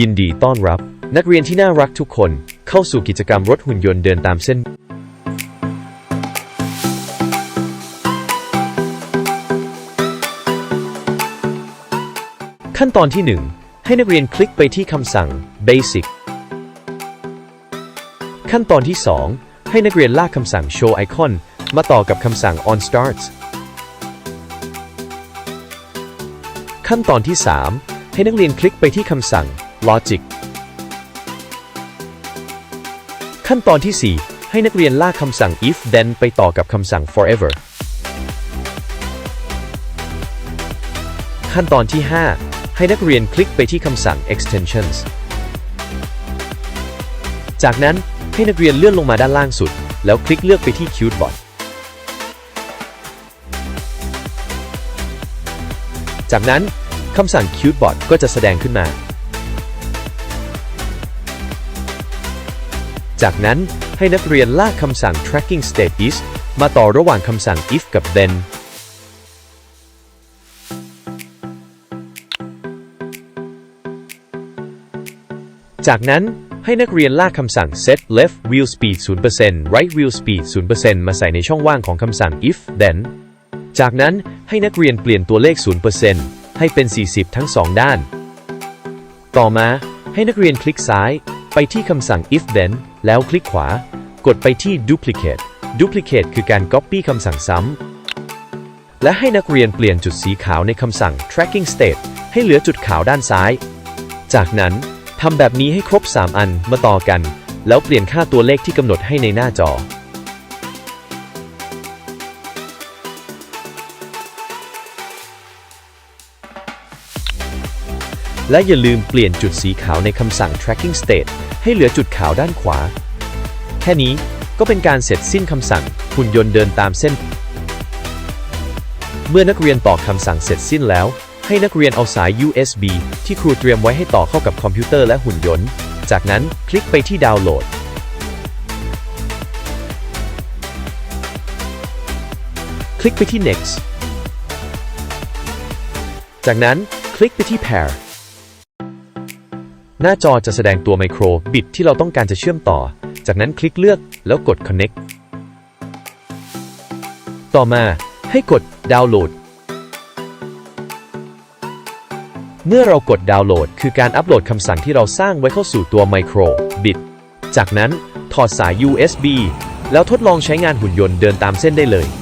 ยินดีต้อนรับ นักเรียนที่น่ารักทุกคนเข้าสู่กิจกรรมรถหุ่นยนต์เดินตามเส้น ขั้นตอนที่ 1 ให้นักเรียนคลิกไปที่คำสั่ง Basic ขั้นตอนที่ 2 ให้นักเรียนลากคำสั่ง Show Icon มาต่อกับคำสั่ง On Starts ขั้นตอนที่ 3 ให้นักเรียนคลิกไปที่คำสั่ง Logic ขั้นตอนที่ 4 ให้นักเรียนลากคำสั่ง if then ไปต่อกับคำสั่ง forever ขั้นตอนที่ 5 ให้นักเรียนคลิกไปที่คำสั่ง extensions จากนั้นให้นักเรียนเลื่อนลงมาด้านล่างสุด แล้วคลิกเลือกไปที่ Qtbot จากนั้นคำสั่ง Qtbot ก็จะแสดงขึ้นมา จากนั้นให้นักเรียนลากคำสั่ง tracking state is มาต่อระหว่างคำสั่ง if กับ then จากนั้นให้นักเรียนลากคำสั่ง set left wheel speed 0% right wheel speed 0%มาใส่ในช่องว่างของคำสั่ง if then จากนั้นให้นักเรียนเปลี่ยนตัวเลข 0%ให้เป็น 40 ทั้ง 2 ด้าน ต่อมาให้นักเรียนคลิกซ้ายไปที่คำสั่ง if then แล้วคลิกขวา กดไปที่ duplicate duplicate คือการ copy คำสั่งซ้ำ และให้นักเรียนเปลี่ยนจุดสีขาวในคำสั่ง tracking state ให้เหลือจุดขาวด้านซ้าย จากนั้นทำแบบนี้ให้ครบ 3 อันมาต่อกัน แล้วเปลี่ยนค่าตัวเลขที่กำหนดให้ในหน้าจอ และอย่าลืมเปลี่ยนจุดสีขาวในคำสั่ง tracking state ให้เหลือจุดขาวด้านขวา แค่นี้ก็เป็นการเสร็จสิ้นคำสั่งหุ่นยนต์เดินตามเส้น เมื่อนักเรียนต่อคำสั่งเสร็จสิ้นแล้ว ให้นักเรียนเอาสาย USB ที่ครูเตรียมไว้ให้ต่อเข้ากับคอมพิวเตอร์และหุ่นยนต์ จากนั้นคลิกไปที่ดาวน์โหลดคลิกไปที่ next จากนั้นคลิกไปที่ pair หน้าจอจะแสดงตัวไมโครบิตที่เราต้องการจะเชื่อมต่อ จากนั้นคลิกเลือกแล้วกด connect ต่อมาให้กดดาวน์โหลด เมื่อเรากดดาวน์โหลด คือการอัปโหลดคำสั่งที่เราสร้างไว้เข้าสู่ตัวไมโครบิต จากนั้นถอดสาย USB แล้วทดลองใช้งานหุ่นยนต์เดินตามเส้นได้เลย